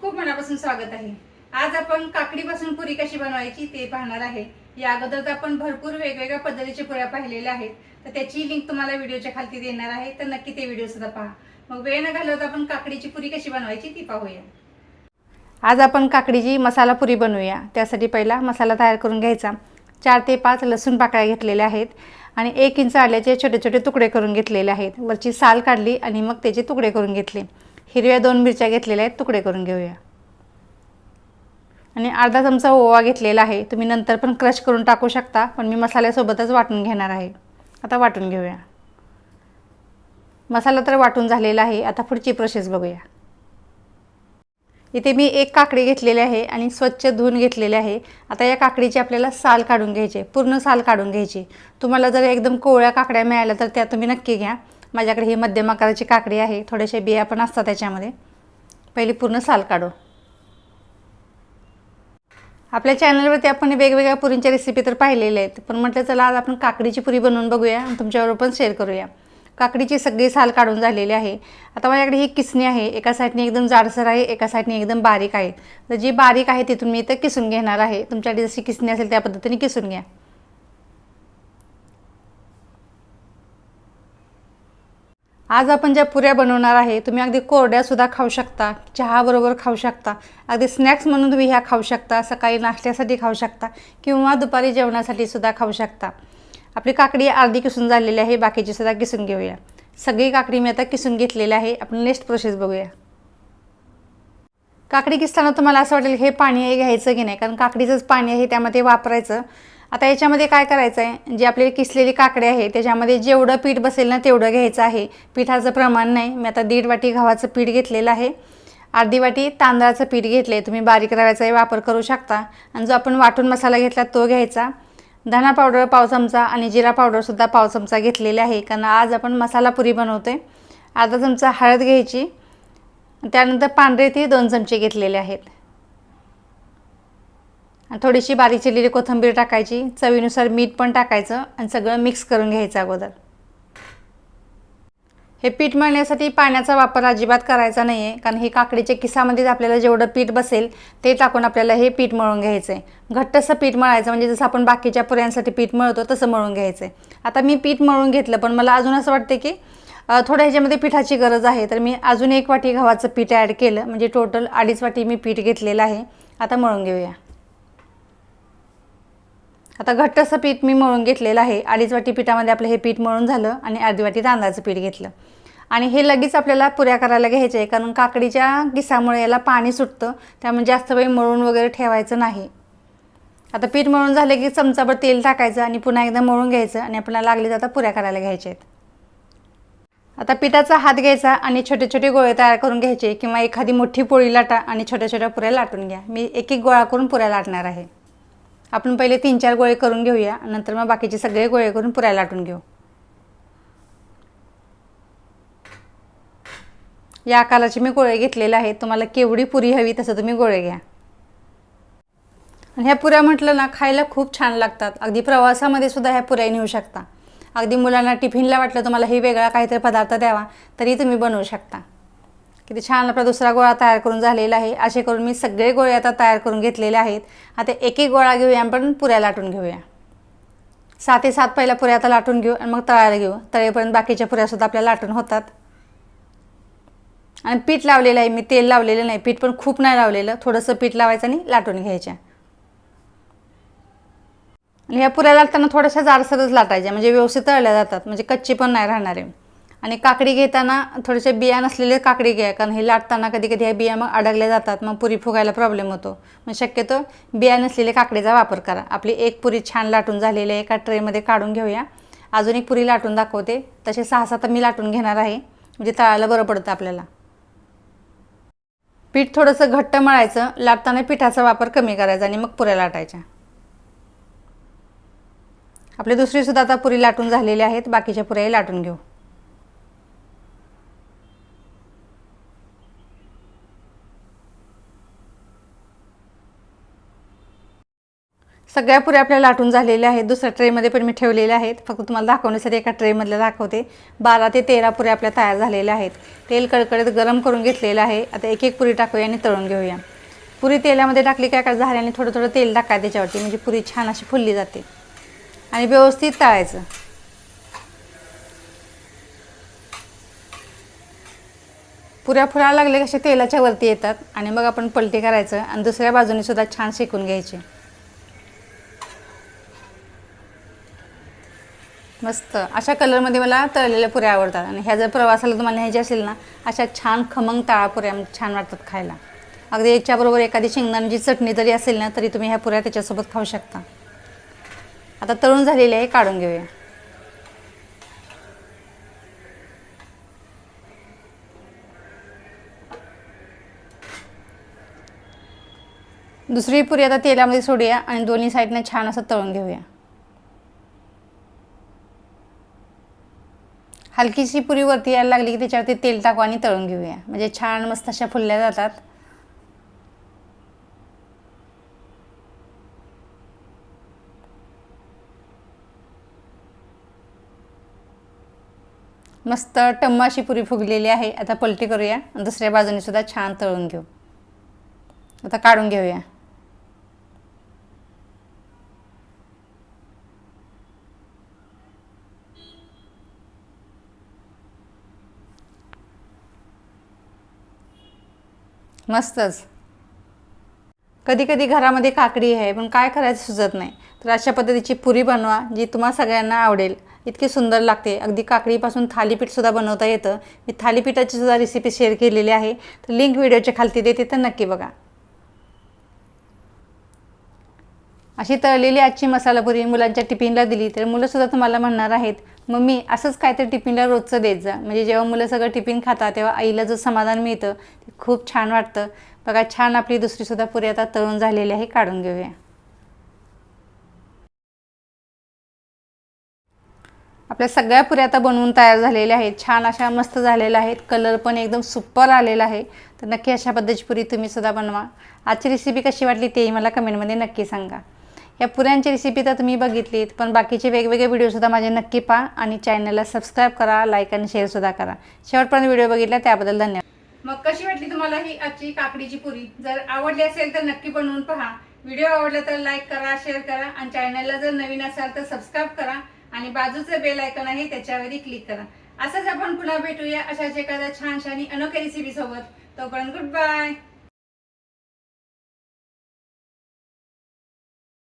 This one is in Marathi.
खूप मनापासून स्वागत आहे. आज आपण काकडीपासून पुरी कशी बनवायची ते पाहणार आहे. या अगोदर तर आपण भरपूर वेगवेगळ्या पद्धतीच्या पुऱ्या पाहिलेल्या आहेत. तर त्याची लिंक तुम्हाला व्हिडिओच्या खालती देणार आहे. तर नक्की ते व्हिडिओ सुद्धा पहा. मग वेळ न घालवता आपण काकडीची पुरी कशी बनवायची ती पाहूया. आज आपण काकडीची मसाला पुरी बनवूया. त्यासाठी पहिला मसाला तयार करून घ्यायचा. चार ते पाच लसूण पाकळ्या घेतलेल्या आहेत. आणि एक इंच आल्याचे छोटे छोटे तुकडे करून घेतलेले आहेत. वरची साल काढली आणि मग त्याचे तुकडे करून घेतले. हिरव्या दोन मिरच्या घेतलेल्या आहेत तुकडे करून घेऊया. आणि अर्धा चमचा ओवा घेतलेला आहे तुम्ही नंतर पण क्रश करून टाकू शकता पण मी मसाल्यासोबतच वाटून घेणार आहे. आता वाटून घेऊया. मसाला तर वाटून झालेला आहे आता पुढची प्रोसेस बघूया. इथे मी एक काकडी घेतलेली आहे आणि स्वच्छ धुवून घेतलेले आहे. आता या काकडीची आपल्याला साल काढून घ्यायची पूर्ण साल काढून घ्यायची तुम्हाला जर एकदम कोवळ्या काकड्या मिळाल्या तर त्या तुम्ही नक्की घ्या. माझ्याकडे ही मध्यम आकाराची काकडी आहे. थोड्याशा बिया पण असतात त्याच्यामध्ये. पहिली पूर्ण साल काढू. आपल्या चॅनलवरती आपण वेगवेगळ्या पुरींच्या रेसिपी तर पाहिलेल्या आहेत. पण म्हटलं चला आज आपण काकडीची पुरी बनवून बघूया आणि तुमच्याबरोबर पण शेअर करूया. काकडीची सगळी साल काढून झालेली आहे. आता माझ्याकडे ही किसणी आहे. एका साईडने एकदम जाडसर आहे एका साईडने एकदम बारीक आहे. तर जी बारीक आहे तिथून मी इथं किसून घेणार आहे. तुमच्याकडे जशी किसणी असेल त्या पद्धतीने किसून घ्या. आज आपण ज्या पुऱ्या बनवणार आहे तुम्ही अगदी कोरड्यासुद्धा खाऊ शकता चहाबरोबर खाऊ शकता अगदी स्नॅक्स म्हणून तुम्ही ह्या खाऊ शकता सकाळी नाश्त्यासाठी खाऊ शकता किंवा दुपारी जेवणासाठी सुद्धा खाऊ शकता. आपली काकडी अर्धी किसून झालेली आहे बाकीची सुद्धा किसून घेऊया. सगळी काकडी मी आता किसून घेतलेली आहे आपण नेक्स्ट प्रोसेस बघूया. काकडी किसताना तुम्हाला असं वाटेल हे पाणी आहे घ्यायचं की नाही? कारण काकडीचंच पाणी आहे त्यामध्ये वापरायचं. आता याच्यामध्ये काय करायचं आहे जी आपली किसलेली काकडी आहे त्याच्यामध्ये जेवढं पीठ बसेल ना तेवढं घ्यायचं आहे. पिठाचं प्रमाण नाही. मी आता दीड वाटी गव्हाचं पीठ घेतलेलं आहे. अर्धी वाटी तांदळाचं पीठ घेतलं आहे तुम्ही बारीक रव्याचाही वापर करू शकता. आणि जो आपण वाटून मसाला घेतला तो घ्यायचा. धना पावडर पाव चमचा आणि जिरा पावडरसुद्धा पाव चमचा घेतलेले आहे. कारण आज आपण मसाला पुरी बनवतो आहे अर्धा चमचा हळद घ्यायची. त्यानंतर पांढरे ती दोन चमचे घेतलेले आहेत. आणि थोडीशी बारीक चिरलेली कोथिंबीर टाकायची चवीनुसार मीठ पण टाकायचं आणि सगळं मिक्स करून घ्यायचं अगोदर. हे पीठ मळण्यासाठी पाण्याचा वापर अजिबात करायचा नाही आहे कारण हे काकडीच्या किसामध्येच आपल्याला जेवढं पीठ बसेल ते टाकून आपल्याला हे पीठ मळून घ्यायचं आहे घट्टसं पीठ मळायचं म्हणजे जसं आपण बाकीच्या पुऱ्यांसाठी पीठ मळतो तसं मळून घ्यायचं आहे आता मी पीठ मळून घेतलं पण मला अजून असं वाटतं की थोड्या ह्याच्यामध्ये पिठाची गरज आहे. तर मी अजून एक वाटी गव्हाचं पीठ ॲड केलं म्हणजे टोटल अडीच वाटी मी पीठ घेतलेलं आहे. आता मळून घेऊया. आता घट्टसं पीठ मी मळून घेतलेलं आहे. अडीच वाटी पिठामध्ये आपलं हे पीठ मळून झालं आणि अर्धी वाटी तांदळाचं पीठ घेतलं. आणि हे लगेच आपल्याला पुऱ्या करायला घ्यायचे आहे कारण काकडीच्या किसामुळे याला पाणी सुटतं. त्यामुळे जास्त वेळ मळून वगैरे ठेवायचं नाही. आता पीठ मळून झालं की चमचाभर तेल टाकायचं आणि पुन्हा एकदा मळून घ्यायचं आणि आपल्याला लागले तर आता पुऱ्या करायला घ्यायच्या आहेत. आता पिठाचा हात घ्यायचा आणि छोटे छोटे गोळे तयार करून घ्यायचे किंवा एखादी मोठी पोळी लाटा आणि छोट्या छोट्या पुऱ्या लाटून घ्या. मी एक एक गोळा करून पुऱ्या लाटणार आहे. आपण पहिले तीन चार गोळे करून घेऊया नंतर मग बाकीचे सगळे गोळे करून पुरायला लाटून घेऊ. या आकाराचे मी गोळे घेतलेले आहेत तुम्हाला केवढी पुरी हवी तसं तुम्ही गोळे घ्या. आणि ह्या पुऱ्या म्हटलं ना खायला खूप छान लागतात. अगदी प्रवासामध्ये सुद्धा ह्या पुऱ्या नेऊ शकता. अगदी मुलांना टिफिनला वाटलं तुम्हाला हे वेगळा काहीतरी पदार्थ द्यावा तरी तुम्ही बनवू शकता. किती छान आपला दुसरा गोळा तयार करून झालेला आहे. असे करून मी सगळे गोळे आता तयार करून घेतलेले आहेत. आता एक एक गोळा घेऊया आपण पुऱ्या लाटून घेऊया. सात ते सात पहिल्या पुऱ्या आता लाटून घेऊ आणि मग तळायला घेऊ. तळेपर्यंत बाकीच्या पुऱ्यासुद्धा आपल्या लाटून होतात. आणि पीठ लावलेलं आहे मी तेल लावलेलं नाही पीठ पण खूप नाही लावलेलं. थोडंसं पीठ लावायचं आणि लाटून घ्यायच्या. आणि ह्या पुऱ्या लाटताना थोड्याशा जाडसरच लाटायच्या म्हणजे व्यवस्थित तळल्या जातात म्हणजे कच्ची पण नाही राहणार आहे. आणि काकडी घेताना थोड्याशा बिया नसलेले काकडी घ्या कारण हे लाटताना कधी कधी ह्या बिया मग अडकल्या जातात मग पुरी फुगायला प्रॉब्लेम होतो. मग शक्यतो बिया नसलेले काकडीचा वापर करा. आपली एक पुरी छान लाटून झालेली आहे एका ट्रेमध्ये काढून घेऊया. अजून एक पुरी लाटून दाखवते. तसे सहा सात मी लाटून घेणार आहे. म्हणजे तळायला बरं पडतं आपल्याला. पीठ थोडंसं घट्ट मळायचं. लाटताना पिठाचा वापर कमी करायचा आणि मग पुऱ्या लाटायच्या. आपली दुसरीसुद्धा आता पुरी लाटून झालेली आहेत. बाकीच्या पुऱ्याही लाटून घेऊ. सगळ्या पुऱ्या आपल्या लाटून झालेल्या आहेत. दुसऱ्या ट्रेमध्ये पण मी ठेवलेल्या आहेत. फक्त तुम्हाला दाखवण्यासाठी एका ट्रेमधल्या दाखवते. बारा ते तेरा पुऱ्या आपल्या तयार झालेल्या आहेत. तेल कडकडीत गरम करून घेतलेलं आहे. आता एक एक पुरी टाकूया आणि तळून घेऊया. पुरी तेलामध्ये टाकली काय काय झाल्याने थोडं थोडं तेल टाकाय त्याच्यावरती. म्हणजे पुरी छान अशी फुलली जाते. आणि व्यवस्थित तळायचं. पुऱ्या फुलायला लागले कसे तेलाच्या वरती येतात. आणि मग आपण पलटी करायचं. आणि दुसऱ्या बाजूने सुद्धा छान शेकून घ्यायचे. मस्त. अशा कलरमध्ये मला तळलेल्या पुऱ्या आवडतात. आणि ह्या जर प्रवासाला तुम्हाला न्यायची असेल ना अशा छान खमंग तळा पुऱ्या छान वाटतात खायला. अगदी याच्याबरोबर एखादी शेंगदाण्याची चटणी जरी असेल ना तरी तुम्ही ह्या पुऱ्या त्याच्यासोबत खाऊ शकता. आता तळून झालेली आहे काढून घेऊया. दुसरी पुरी आता तेलामध्ये सोडूया आणि दोन्ही साईडनं छान असं तळून घेऊया. हलकीशी पुरी वरती यायला लागली की त्याच्यावरती तेल टाकू आणि तळून घेऊया. म्हणजे छान मस्त अशा फुलल्या जातात. मस्त टम्माशी पुरी फुगलेली आहे. आता पलटी करूया. दुसऱ्या बाजूने सुद्धा छान तळून घेऊ. आता काढून घेऊया. मस्तच. कधी कधी घरामध्ये काकडी आहे पण काय करायचं सुचत नाही. तर अशा पद्धतीची पुरी बनवा जी तुम्हा सगळ्यांना आवडेल. इतकी सुंदर लागते. अगदी काकडीपासून थालीपीठसुद्धा बनवता येतं. मी थालीपीठाची सुद्धा रेसिपी शेअर केलेली आहे. तर लिंक व्हिडिओच्या खालती देते तर नक्की बघा. अशी तळलेली आजची मसालापुरी मुलांच्या टिफिनला दिली तर मुलंसुद्धा तुम्हाला म्हणणार आहेत मम्मी असंच काहीतरी टिफिनला रोजचं देत जा. म्हणजे जेव्हा मुलं सगळं टिफिन खातात तेव्हा आईला जो समाधान मिळतं ते खूप छान वाटतं. बघा छान आपली दुसरीसुद्धा पुरी आता तळून झालेली आहे काढून घेऊया. आपल्या सगळ्या पुऱ्या आता बनवून तयार झालेल्या आहेत छान अशा मस्त झालेल्या आहेत कलर पण एकदम सुपर आलेला आहे. तर नक्की अशा पद्धतीची पुरी तुम्हीसुद्धा बनवा. आजची रेसिपी कशी वाटली तेही मला कमेंटमध्ये नक्की सांगा. या पुऱ्यांची रेसिपी तर तुम्ही बघितलीत पण बाकीचे वेगवेगळे व्हिडिओसुद्धा माझे नक्की पहा आणि चॅनलला सबस्क्राईब करा लाईक आणि शेअरसुद्धा करा. शेवटपर्यंत व्हिडिओ बघितला त्याबद्दल धन्यवाद. मग कशी वाटली तुम्हाला ही आजची काकडीची पुरी? जर आवडली असेल तर नक्की बनवून पहा. व्हिडिओ आवडला तर लाईक करा शेअर करा आणि चॅनलला जर नवीन असाल तर सबस्क्राईब करा आणि बाजूचं बेल आयकॉन आहे त्याच्यावरही क्लिक करा. असंच आपण पुन्हा भेटूया अशाच एखाद्या छानशा आणि अनोख्या रेसिपी सोबत. तोपर्यंत गुड बाय